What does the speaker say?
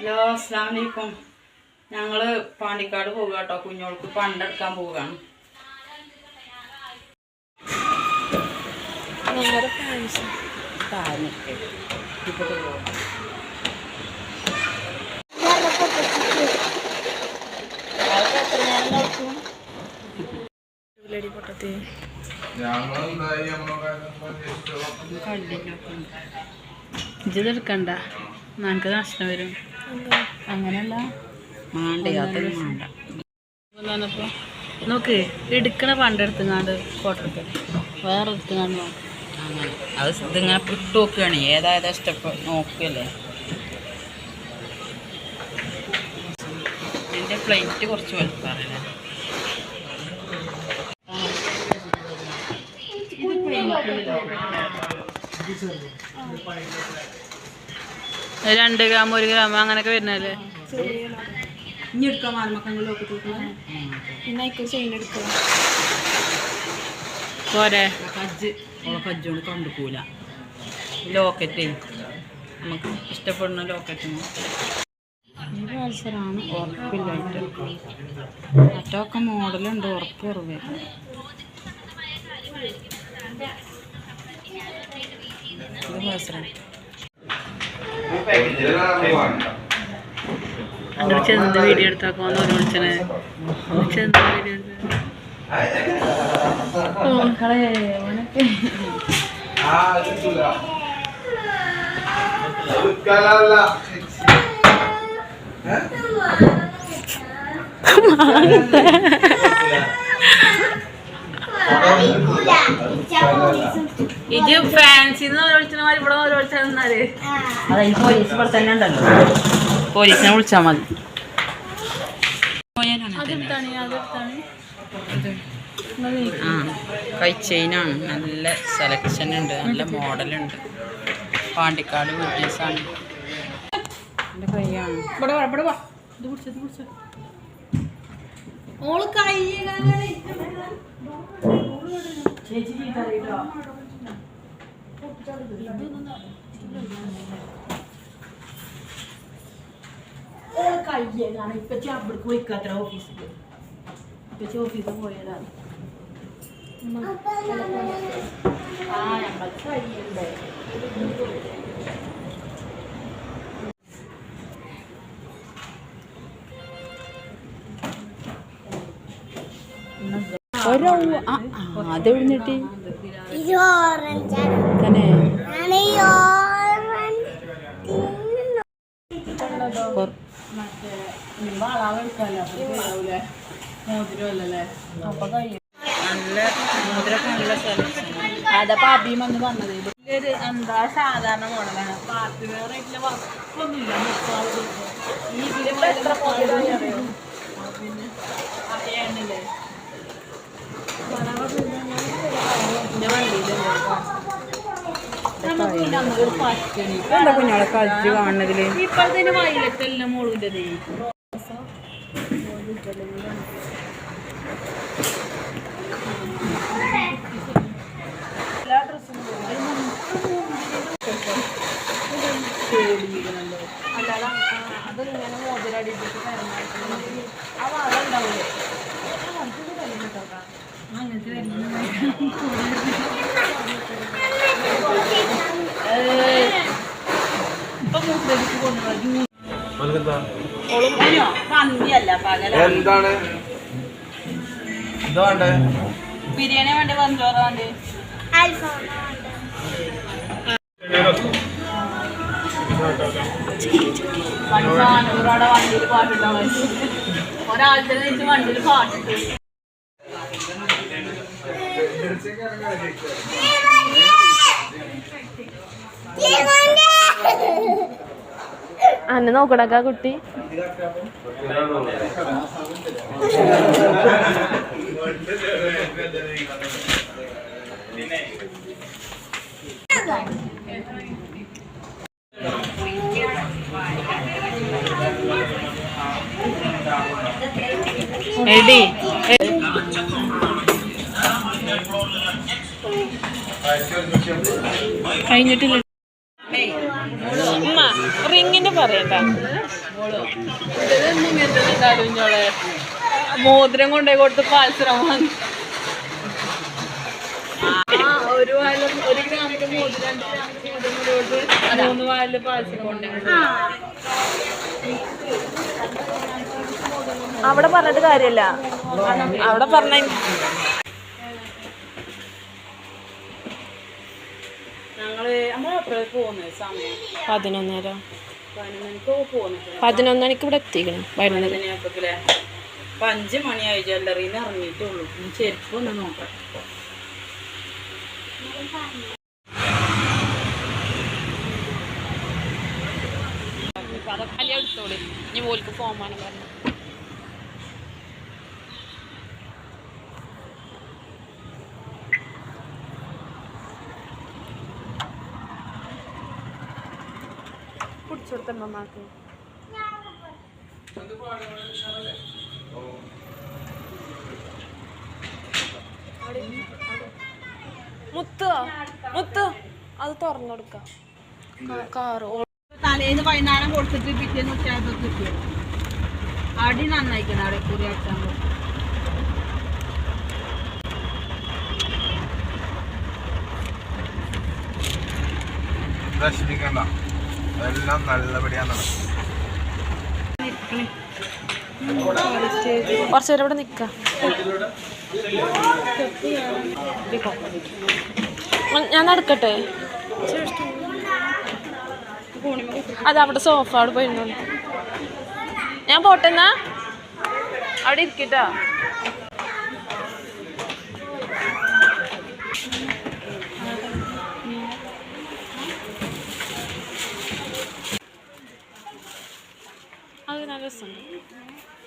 Hello അസ്സാം വലൈക്കും ഞങ്ങൾ പാണ്ടിക്കാട് പോകുക കേട്ടോ. കുഞ്ഞോൾക്ക് പണ്ടെടുക്കാൻ പോവുകയാണ്. ഇതെടുക്കണ്ട. നമുക്ക് നഷ്ടം വരും. അങ്ങനെയല്ല. നോക്ക് എടുക്കണ പണ്ടെടുത്തുങ്ങാണ്ട് ഫോട്ടോ എടുക്ക വേറെ എടുത്തുങ്ങാണ്ട് നോക്ക് അങ്ങനെ. അത് ഇതിങ്ങനെ ഇട്ട് നോക്കുകയാണ്. ഏതായതാ ഇഷ്ടപ്പെ നോക്കുകയല്ലേ എന്റെ പ്ലേറ്റ് കുറച്ച് വലുപ്പമല്ലേ രണ്ട് ഗ്രാം ഒരു ഗ്രാം അങ്ങനെയൊക്കെ വരുന്നല്ലേ ഇനി പിന്നെ അതിക്ക് ചെയിൻ എടുക്കുക പോരെ. കജ്ജ്. ഓളെ കജ്ജോണ്ട് കണ്ടുക്കൂല. ലോക്കറ്റ്. നമുക്ക് ഇഷ്ടപ്പെടുന്ന ലോക്കറ്റ് ഈ മത്സരമാണ് ഉറപ്പില്ലായിട്ട്. മറ്റൊക്കെ മോഡലുണ്ട്. ഉറപ്പ് കുറവ്. ഇത് മത്സരം. എന്റെ ചെന്ന് വീഡിയോ എടുത്താക്കോന്ന് ഒരു വിളിച്ചനെ ചെന്ത് വീഡിയോ എടുത്ത ഇത് ഫാൻസിന്ന് വിളിച്ചാൽ ഇവിടെ പോലീസ് ഇവിടെ തന്നെ ഉണ്ടല്ലോ. പോലീസിനെ വിളിച്ചാൽ മതി. ആ കൈ ചെയിനാണ് നല്ല സെലക്ഷൻ ഉണ്ട് നല്ല മോഡലുണ്ട് പാണ്ടിക്കാട് വീട്ടീസാണ് എന്റെ കൈയാണ്. ഇവിടെ വാ ഇവിടെ വാ. ഇത് ഓൾ കൈ കയ്യാണ് ഇപ്പൊ അവിടേക്ക് പോയിക്കാത്ര ഓഫീസിൽ ഇപ്പൊ ഓഫീസിൽ പോയതാണ് ആ ഞങ്ങൾക്ക് കയ്യുണ്ട് ഒരു അത് എഴുന്നിട്ട് തന്നെ കൊർ- അപ്പൊ കയ്യും നല്ല മുദ്രക്ക് നല്ല സെലക്ഷൻ അതപ്പോ അഭിയം വന്ന് പറഞ്ഞത് ഇതൊരു എന്താ സാധാരണ മോഡലാണ് പാർട്ടി വേറെ വർക്കൊന്നുമില്ല മുക്കാൽ ഈ ഇതിലെ എത്ര മോഡലാണ് അറിയോ പിന്നെ അറിയാണ്ടില്ലേ എന്താ കുഞ്ഞാളെ കളിച്ച് കാണുന്നതിൽ ഇപ്പഴത്തേന് വൈലറ്റല്ല മോളിന്റെ പന്നിയല്ല പകല എന്താണ്? എന്താ വേണ്ടേ? ബിരിയാണി വേണ്ടി? പഞ്ചോറ വേണ്ടി? പഞ്ചാനൂറോടെ വണ്ടിയിൽ പാട്ടുണ്ടാവും ഒരാഴ്ച വണ്ടിയിൽ പാട്ടിട്ട്. അന്നെ നോക്കണക്ക കുട്ടി. എടി. കഴിഞ്ഞിട്ടില്ല. പറയട്ടെ പറയണ്ട. മോതിരം കൊണ്ടേ കൊടുത്ത് പാൽസരം വാങ്ങി. ആ, ഒരു വാല ഒരു ഗ്രാമിന്റെ മോതിരം രണ്ട് ഗ്രാമിന്റെ മോതിരം കൂടി കൊടുത്ത് മൂന്ന് വാലിൽ പാൽസരം കൊണ്ടേ അവിടെ പറഞ്ഞിട്ട് കാര്യല്ല അവിടെ പറഞ്ഞ ഞങ്ങൾ നമ്മൾ എപ്പോഴും പോകുന്നത് സമയം? പതിനൊന്നര. പതിനൊന്നരക്ക് മണിക്ക് ഇവിടെ എത്തിക്കണം. വരുന്നത് അപ്പൊ അഞ്ച് മണിയായി ജ്വല്ലറിന്ന് ഇറങ്ങിയിട്ടുള്ളൂ ഇനി ചെരുപ്പ് ഒന്ന് നോക്കാം. അതൊക്കെ എടുത്തോളൂ? ഇനി ഓൽക്ക് ഫോമാണ് പറഞ്ഞു പിടിച്ചോടുത്ത അമ്മമാക്ക് മുത്ത് മുത്ത്. അത് തുറന്നു കൊടുക്കാം. കാറ്. തലേന്ന് വൈകുന്നേരം കൊടുത്തിട്ട് പിറ്റേന്ന് ഉച്ചയായപ്പോ കിട്ടിയോ അടി നന്നായിക്കണം അവിടെ കുറി അടിച്ചാൽ വിഷമിക്കണ്ട. എല്ലാം നല്ലപടിയാണ് കുറച്ചു ഇവിടെ നിക്കാം ഞാൻ നടക്കട്ടെ? അത് അവിടെ സോഫ അവിടെ പോയിരുന്നു. ഞാൻ പോട്ടെന്നാ? അവിടെ ഇരിക്കട്ടോ അത് നല്ല രസമുണ്ട്